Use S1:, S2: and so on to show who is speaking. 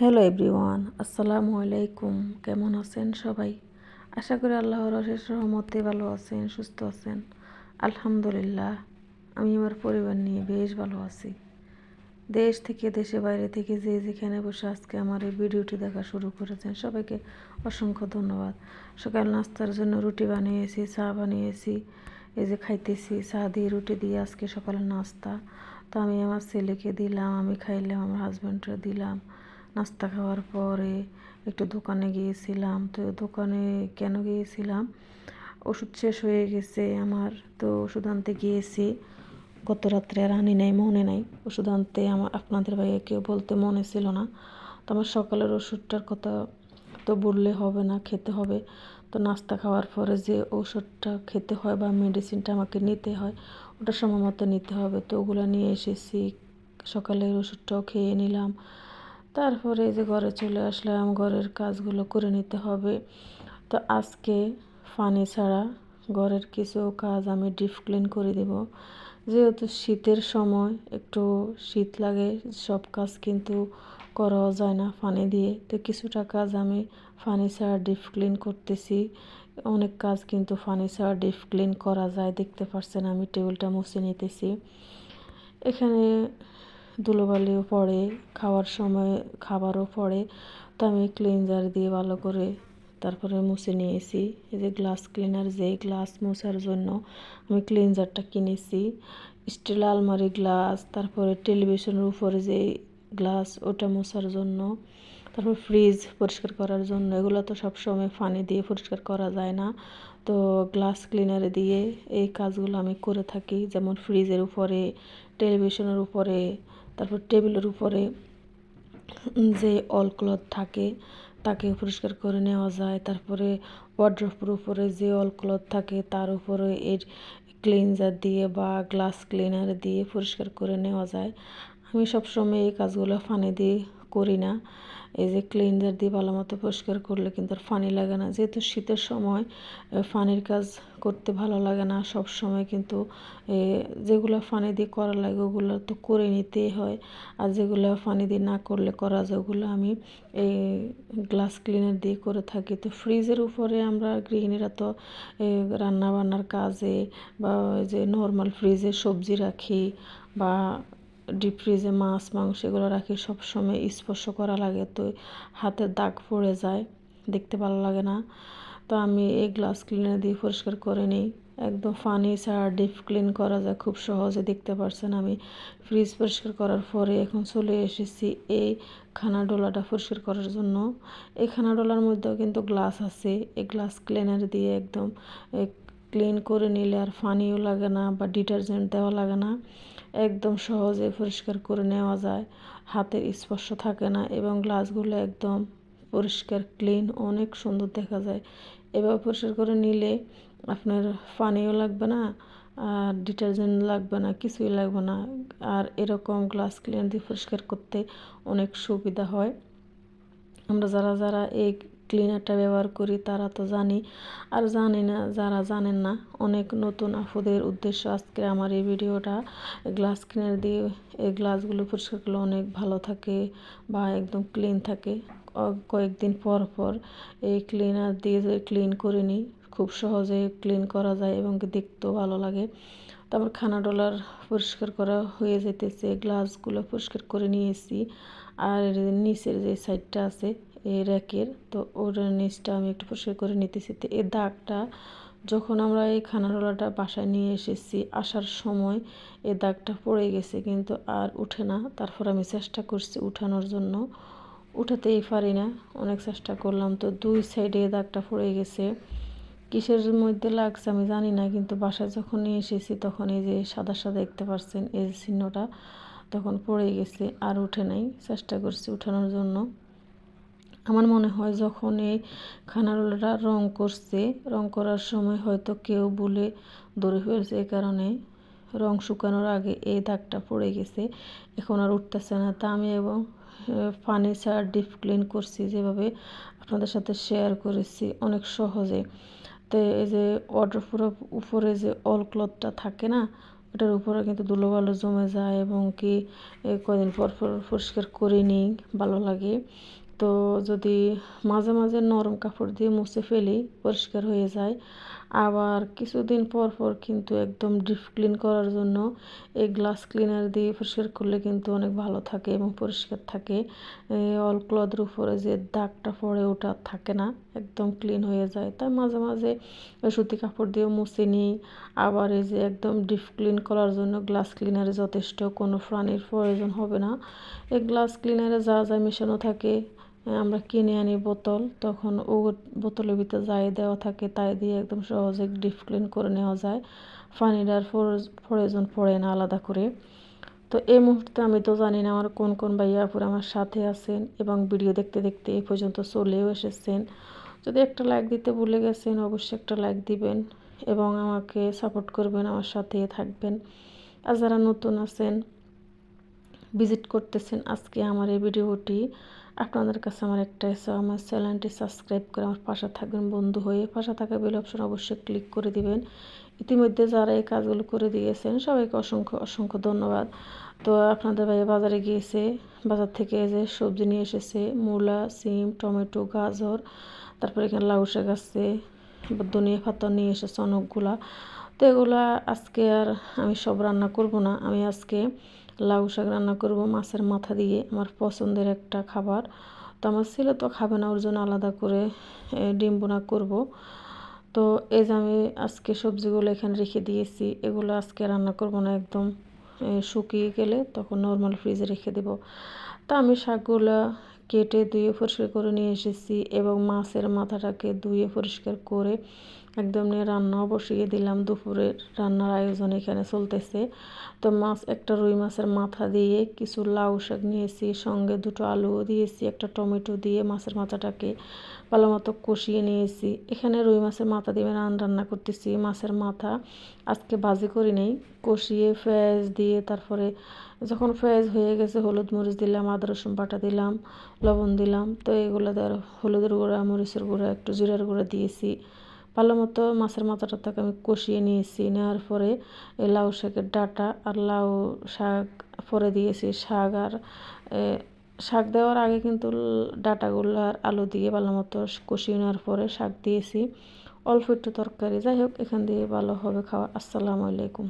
S1: Hello everyone, আসসালামু আলাইকুম। কেমন আছেন সবাই? আশা করি আল্লাহর অশেষ রহমতে ভালো আছেন, সুস্থ আছেন। আলহামদুলিল্লাহ, আমি আমার পরিবার নিয়ে বেশ ভালো আছি। দেশ থেকে, দেশে বাইরে থেকে যে যেখানে বসে আজকে আমার এই ভিডিওটি দেখা শুরু করেছেন, সবাইকে অসংখ্য ধন্যবাদ। সকাল নাস্তার জন্য রুটি বানিয়েছি, চা বানিয়েছি, এই যে খাইতেছি, চা দিয়ে রুটি দিয়ে আজকে সকালের নাস্তা। তো আমি আমার ছেলেকে দিলাম, আমি খাইলাম, আমার হাজব্যান্ডরা দিলাম। নাস্তা খাওয়ার পরে একটু দোকানে গিয়েছিলাম। তো দোকানে কেন গিয়েছিলাম? ওষুধ শেষ হয়ে গেছে আমার, তো ওষুধ আনতে গিয়েছি। গত রাত্রে আর আনি নাই, মনে নাই। ওষুধ আনতে আমার, আপনাদের ভাইয়া কেউ বলতে মনে ছিল না। তো আমার সকালের ওষুধটার কথা তো বললে হবে না, খেতে হবে। তো নাস্তা খাওয়ার পরে যে ওষুধটা খেতে হয় বা মেডিসিনটা আমাকে নিতে হয়, ওটা সময় মতো নিতে হবে। তো ওগুলো নিয়ে এসেছি, সকালের ওষুধটাও খেয়ে নিলাম। তারপরে যে ঘরে চলে আসলাম, ঘরের কাজগুলো করে নিতে হবে। তো আজকে ফানি ছাড়া ঘরের কিছু কাজ আমি ডিপ ক্লিন করে দেব। যেহেতু শীতের সময় একটু শীত লাগে, সব কাজ কিন্তু করাও যায় না ফানি দিয়ে। তো কিছুটা কাজ আমি ফানি ছাড়া ডিপ ক্লিন করতেছি। অনেক কাজ কিন্তু ফানি ছাড়া ডিপ ক্লিন করা যায়, দেখতে পাচ্ছেন আমি টেবিলটা মুছে নিতেছি। এখানে ধুলোবালিও পড়ে, খাওয়ার সময় খাবারও পড়ে। তো আমি ক্লিনজার দিয়ে ভালো করে তারপরে মুছে নিয়েছি। এই যে গ্লাস ক্লিনার যে গ্লাস মোছার জন্য আমি ক্লিনজারটা কিনেছি। স্টিল আলমারি গ্লাস তারপরে টেলিভিশনের উপরে যে গ্লাস ওটা মোছার জন্য। তারপর ফ্রিজ পরিষ্কার করার জন্য। এগুলো তো সবসময় পানি দিয়ে পরিষ্কার করা যায় না। তো গ্লাস ক্লিনারে দিয়ে এই কাজগুলো আমি করে থাকি। যেমন ফ্রিজের উপরে টেলিভিশনের উপরে, তারপর টেবিলের উপরে যে অল ক্লথ থাকে, তাকে পরিষ্কার করে নেওয়া যায়। তারপরে ওয়ার্ড্রপের উপরে যে অল ক্লথ থাকে, তার উপরে এর ক্লিনজার দিয়ে বা গ্লাস ক্লিনার দিয়ে পরিষ্কার করে নেওয়া যায়। আমি সবসময় এই কাজগুলো ফানি দিয়ে করি না। এই যে ক্লিনজার দিয়ে ভালো মতো পরিষ্কার করলে কিন্তু আর ফানি লাগে না। যেহেতু শীতের সময় ফানির কাজ করতে ভালো লাগে না। সব সময় কিন্তু যেগুলো ফানি দিয়ে করা লাগে, ওগুলো তো করে নিতেই হয়। আর যেগুলো ফানি দিয়ে না করলে করা যায়, ওগুলো আমি এই গ্লাস ক্লিনার দিয়ে করে থাকি। তো ফ্রিজের উপরে আমরা গৃহিণীরা তো রান্না বান্নার কাজে বা যে নর্মাল ফ্রিজে সবজি রাখি বা ডিপ ফ্রিজে মাছ, মাংস এগুলো রাখি, সবসময় স্পর্শ করা লাগে, তো হাতের দাগ পড়ে যায়, দেখতে ভালো লাগে না। তো আমি এই গ্লাস ক্লিনার দিয়ে পরিষ্কার করে নিই। একদম ফানি ছাড়া ডিপ ক্লিন করা যায়, খুব সহজে দেখতে পারছেন আমি। ফ্রিজ পরিষ্কার করার পরে এখন চলে এসেছি এই খানা ডোলাটা পরিষ্কার করার জন্য। এই খানা ডোলার মধ্যেও কিন্তু গ্লাস আছে। এই গ্লাস ক্লিনার দিয়ে একদম ক্লিন করে নিলে আর ফানিও লাগে না বা ডিটারজেন্ট দেওয়া লাগে না। একদম সহজে পরিষ্কার করে নেওয়া যায়। হাতের স্পর্শ থাকে না এবং গ্লাসগুলো একদম পরিষ্কার, ক্লিন, অনেক সুন্দর দেখা যায়। এভাবে পরিষ্কার করে নিলে আপনার পানিও লাগবে না, আর ডিটারজেন্ট লাগবে না, কিছুই লাগবে না। আর এরকম গ্লাস ক্লিন দিয়ে পরিষ্কার করতে অনেক সুবিধা হয়। আমরা যারা যারা এই ক্লিনারটা ব্যবহার করি, তারা তো জানি। আর জানি না, যারা জানেন না, অনেক নতুন আপুদের উদ্দেশ্য আজকে আমার এই ভিডিওটা। গ্লাস ক্লিনার দিয়ে এই গ্লাসগুলো পরিষ্কার করলে অনেক ভালো থাকে বা একদম ক্লিন থাকে। কয়েকদিন পর পর এই ক্লিনার দিয়ে ক্লিন করে নিই, খুব সহজে ক্লিন করা যায় এবং দেখতেও ভালো লাগে। তারপর খানা ডলার পরিষ্কার করা হয়ে যেতেছে গ্লাসগুলো পরিষ্কার করে নিয়েছি। আর নিচের যে সাইডটা আছে এই র্যাকের তো ওর নিচটা আমি একটু পরিষ্কার করে নিতেছি। তো এই দাগটা যখন আমরা এই খানা ডলাটা বাসায় নিয়ে এসেছি, আসার সময় এই দাগটা পড়ে গেছে কিন্তু আর উঠে না। তারপর আমি চেষ্টা করছি উঠানোর জন্য। উঠাতেই পারি না। অনেক চেষ্টা করলাম। তো দুই সাইডে দাগটা পড়ে গেছে। কিসের মধ্যে লাগছে আমি জানি না কিন্তু বাসায় যখন নিয়ে এসেছি তখন এই যে সাদা সাদা দেখতে পাচ্ছেন এই চিহ্নটা তখন পড়ে গেছে আর উঠে নাই। চেষ্টা করছি উঠানোর জন্য। আমার মনে হয় যখন এই খানারোলাটা রং করছে, রং করার সময় হয়তো কেউ বলে ধরে ফেলছে এই কারণে রং শুকানোর আগে এই দাগটা পড়ে গেছে, এখন আর উঠতেছে না। তা আমি এবং ছাড়া ডিপ ক্লিন করছি, যেভাবে আপনাদের সাথে শেয়ার করেছি, অনেক সহজে। তো এই যে পুরো উপরে যে অল ক্লথটা থাকে না, ওটার উপরে কিন্তু ধুলো ভালো জমে যায় এবং কি কদিন পর পর পরিষ্কার করে নিই ভালো লাগে। তো যদি মাঝে মাঝে নরম কাপড় দিয়ে মুছে ফেলি, পরিষ্কার হয়ে যায়। আবার কিছুদিন পর পর কিন্তু একদম ডিপ ক্লিন করার জন্য এই গ্লাস ক্লিনার দিয়ে পরিষ্কার করলে কিন্তু অনেক ভালো থাকে এবং পরিষ্কার থাকে। অল ক্লথের উপরে যে দাগটা পড়ে ওটা থাকে না, একদম ক্লিন হয়ে যায়। তাই মাঝে মাঝে সুতি কাপড় দিয়ে মুছে নিই। আবার এই যে একদম ডিপ ক্লিন করার জন্য গ্লাস ক্লিনারে যথেষ্ট কোনো প্রাণীর প্রয়োজন হবে না। এই গ্লাস ক্লিনারে যা যা মেশানো থাকে আমরা কিনে আনি বোতল, তখন ও বোতলের ভিতরে যাই দেওয়া থাকে তাই দিয়ে একদম সহজে ডিপ ক্লিন করে নেওয়া যায়। পানির আর প্রয়োজন পড়ে না আলাদা করে। তো এই মুহূর্তে আমি তো জানি না আমার কোন কোন ভাইয়াপুর আমার সাথে আছেন এবং ভিডিও দেখতে দেখতে এই পর্যন্ত চলেও এসেছেন। যদি একটা লাইক দিতে ভুলে গেছেন, অবশ্যই একটা লাইক দিবেন এবং আমাকে সাপোর্ট করবেন, আমার সাথে থাকবেন। আর যারা নতুন আছেন ভিজিট করতেছেন আজকে আমার এই ভিডিওটি। আপনাদের কাছে আমার একটা এসে আমার চ্যানেলটি সাবস্ক্রাইব করে আমার পাশে থাকবেন বন্ধু হয়ে। পাশে থাকা বেল অপশন অবশ্যই ক্লিক করে দিবেন। ইতিমধ্যে যারা এই কাজগুলো করে দিয়েছেন, সবাইকে অসংখ্য অসংখ্য ধন্যবাদ। তো আপনাদের ভাই বাজারে গিয়েছে, বাজার থেকে যে সবজি নিয়ে এসেছে, মূলা, সিম, টমেটো, গাজর, তারপরে এখানে লাউ শাক আছে, ধনিয়া পাতা নিয়ে এসেছে অনেকগুলা। তো এগুলা আজকে আর আমি সব রান্না করব না। আমি আজকে লাউ শাক রান্না করব মাছের মাথা দিয়ে, আমার পছন্দের একটা খাবার। তো আমার ছেলে তো খাবে না, ওর জন্য আলাদা করে ডিম বোনা করব। তো এই যে আমি আজকে সবজিগুলো এখানে রেখে দিয়েছি, এগুলো আজকে রান্না করব না একদম শুকিয়ে গেলে তখন নর্মাল ফ্রিজে রেখে দেব। তা আমি শাকগুলো কেটে ধুয়ে পরিষ্কার করে নিয়ে এসেছি এবং মাছের মাথাটাকে ধুয়ে পরিষ্কার করে একদম নিয়ে রান্নাও বসিয়ে দিলাম। দুপুরের রান্নার আয়োজন এখানে চলতেছে। তো মাছ, একটা রুই মাছের মাথা দিয়ে কিছু লাউ শাক নিয়েছি, সঙ্গে দুটো আলুও দিয়েছি, একটা টমেটো দিয়ে মাছের মাথাটাকে ভালো মতো কষিয়ে নিয়েছি। এখানে রুই মাছের মাথা দিয়ে রান রান্না করতেছি। মাছের মাথা আজকে বাজি করি নেই, কষিয়ে পেঁয়াজ দিয়ে তারপরে যখন পেঁয়াজ হয়ে গেছে, হলুদ মরিচ দিলাম, আদা রসুন বাটা দিলাম লবণ দিলাম। তো এগুলো দেওয়ার হলুদের গুঁড়া, মরিচের গুঁড়া, একটু জিরার গুঁড়া দিয়েছি। ভালো মতো মাছের মাথাটা থেকে আমি কষিয়ে নিয়েছি। নেওয়ার পরে এই লাউ শাকের ডাটা আর লাউ শাক পরে দিয়েছি শাক আর শাক দেওয়ার আগে কিন্তু ডাটাগুলো আর আলু দিয়ে ভালো মতো কষিয়ে নেওয়ার পরে শাক দিয়েছি। অল্প একটু তরকারি। যাই হোক, এখান দিয়ে ভালো হবে খাওয়া। আসসালামু আলাইকুম।